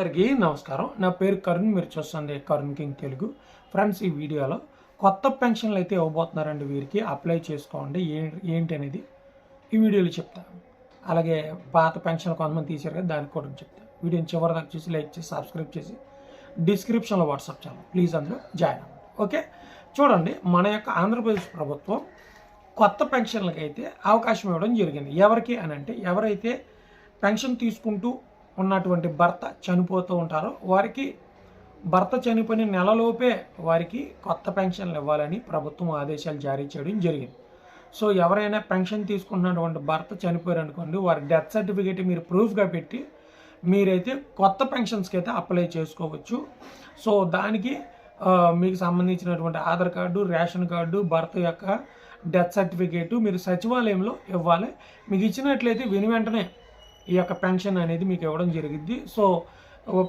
అందరికీ నమస్కారం. నా పేరు కరుణ్ మీరు చూస్తుంది కరుణ్ కింగ్ తెలుగు. ఫ్రెండ్స్ ఈ వీడియోలో కొత్త పెన్షన్లు అయితే ఇవ్వబోతున్నారండి వీరికి. అప్లై చేసుకోండి. ఏ- ఏంటి అనేది ఈ వీడియోలో చెప్తాను. అలాగే పాత పెన్షన్ కొంతమంది తీశారు కదా దానికి కూడా చెప్తాను. వీడియోని చివరి దాకా చూసి లైక్ చేసి సబ్స్క్రైబ్ చేసి డిస్క్రిప్షన్లో వాట్సాప్ ఛానల్. ప్లీజ్ అందులో జాయిన్ అవ్వండి. ఓకే? చూడండి మన యొక్క ఆంధ్రప్రదేశ్ ప్రభుత్వం కొత్త పెన్షన్లకి అయితే అవకాశం ఇవ్వడం జరిగింది. ఎవరికి అని అంటే ఎవరైతే పెన్షన్ తీసుకుంటూ ఉన్నటువంటి భర్త చనిపోతూ ఉంటారో వారికి భర్త చనిపోయిన నెలలోపే వారికి కొత్త పెన్షన్లు ఇవ్వాలని ప్రభుత్వం ఆదేశాలు జారీ చేయడం జరిగింది. సో ఎవరైనా పెన్షన్ తీసుకున్నటువంటి భర్త చనిపోయారు అనుకోండి వారి డెత్ సర్టిఫికేట్ మీరు ప్రూఫ్గా పెట్టి మీరైతే కొత్త పెన్షన్స్కి అయితే అప్లై చేసుకోవచ్చు. సో దానికి మీకు సంబంధించినటువంటి ఆధార్ కార్డు రేషన్ కార్డు భర్త యొక్క డెత్ సర్టిఫికేటు మీరు సచివాలయంలో ఇవ్వాలి. మీకు ఇచ్చినట్లయితే విని వెంటనే ఈ యొక్క పెన్షన్ అనేది మీకు ఇవ్వడం జరిగింది సో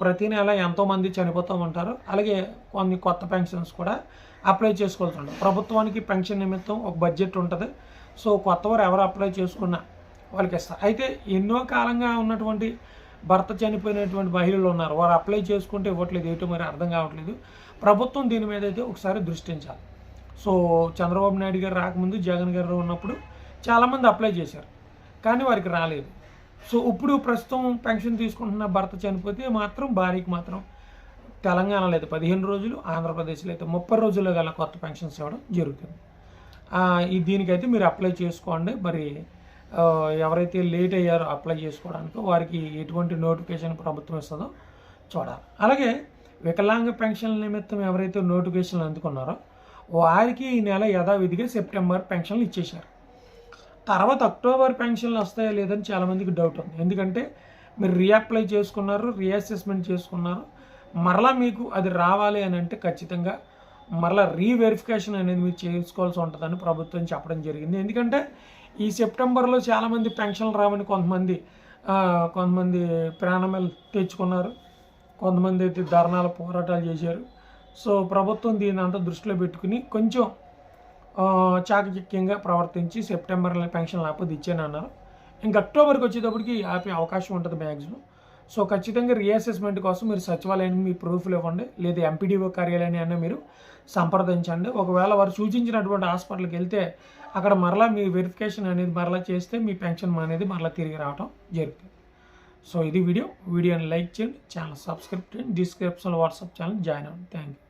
ప్రతి నెల ఎంతోమంది చనిపోతూ ఉంటారు. అలాగే కొన్ని కొత్త పెన్షన్స్ కూడా అప్లై చేసుకోవాల్సి ప్రభుత్వానికి పెన్షన్ నిమిత్తం ఒక బడ్జెట్ ఉంటుంది. సో కొత్తవారు ఎవరు అప్లై చేసుకున్నా వాళ్ళకి ఇస్తారు అయితే ఎన్నో కాలంగా ఉన్నటువంటి భర్త చనిపోయినటువంటి మహిళలు ఉన్నారు. వారు అప్లై చేసుకుంటే ఇవ్వట్లేదు. ఏటో మరి అర్థం కావట్లేదు. ప్రభుత్వం దీని మీద అయితే ఒకసారి దృష్టించాలి సో చంద్రబాబు నాయుడు గారు రాకముందు జగన్ గారు ఉన్నప్పుడు చాలామంది అప్లై చేశారు. కానీ వారికి రాలేదు. సో ఇప్పుడు ప్రస్తుతం పెన్షన్ తీసుకుంటున్న భర్త చనిపోతే మాత్రం భార్యకి మాత్రం తెలంగాణలో అయితే పదిహేను రోజులు ఆంధ్రప్రదేశ్లో అయితే ముప్పై రోజుల్లో గల కొత్త పెన్షన్స్ ఇవ్వడం జరుగుతుంది. ఈ దీనికైతే మీరు అప్లై చేసుకోండి. మరి ఎవరైతే లేట్ అయ్యారో అప్లై చేసుకోవడానికి వారికి ఎటువంటి నోటిఫికేషన్ ప్రభుత్వం ఇస్తుందో చూడాలి. అలాగే వికలాంగ పెన్షన్ నిమిత్తం ఎవరైతే నోటిఫికేషన్లు అందుకున్నారో వారికి ఈ నెల యథావిధిగా సెప్టెంబర్ పెన్షన్లు ఇచ్చేశారు. తర్వాత అక్టోబర్ పెన్షన్లు వస్తాయా లేదని చాలామందికి డౌట్ ఉంది. ఎందుకంటే మీరు రీఅప్లై చేసుకున్నారు రీఅసెస్మెంట్ చేసుకున్నారు మరలా మీకు అది రావాలి అని అంటే ఖచ్చితంగా మరలా రీవెరిఫికేషన్ అనేది మీరు చేసుకోవాల్సి ఉంటుందని ప్రభుత్వం చెప్పడం జరిగింది. ఎందుకంటే ఈ సెప్టెంబర్లో చాలామంది పెన్షన్లు రావని కొంతమంది కొంతమంది ప్రాణాలు తెచ్చుకున్నారు కొంతమంది అయితే ధర్నాల పోరాటాలు చేశారు. సో ప్రభుత్వం దీని అంతా దృష్టిలో పెట్టుకుని కొంచెం చాకచక్యంగా ప్రవర్తించి సెప్టెంబర్లో పెన్షన్ లేకపోతే ఇచ్చాను అన్నారు ఇంకా అక్టోబర్కి వచ్చేటప్పటికి ఆపే అవకాశం ఉంటుంది మ్యాక్సిమం. సో ఖచ్చితంగా రీఅసెస్మెంట్ కోసం మీరు సచివాలయాన్ని మీ ప్రూఫ్లు ఇవ్వండి లేదా ఎంపీడీఓ కార్యాలయాన్ని అయినా మీరు సంప్రదించండి. ఒకవేళ వారు సూచించినటువంటి హాస్పిటల్కి వెళ్తే అక్కడ మరలా మీ వెరిఫికేషన్ అనేది మరలా చేస్తే మీ పెన్షన్ అనేది మరలా తిరిగి రావడం జరుగుతుంది. సో ఇది వీడియో. వీడియోని లైక్ చేయండి ఛానల్ సబ్స్క్రైబ్ చేయండి. డిస్క్రిప్షన్లో వాట్సాప్ ఛానల్ జాయిన్ అవ్వండి. Thank you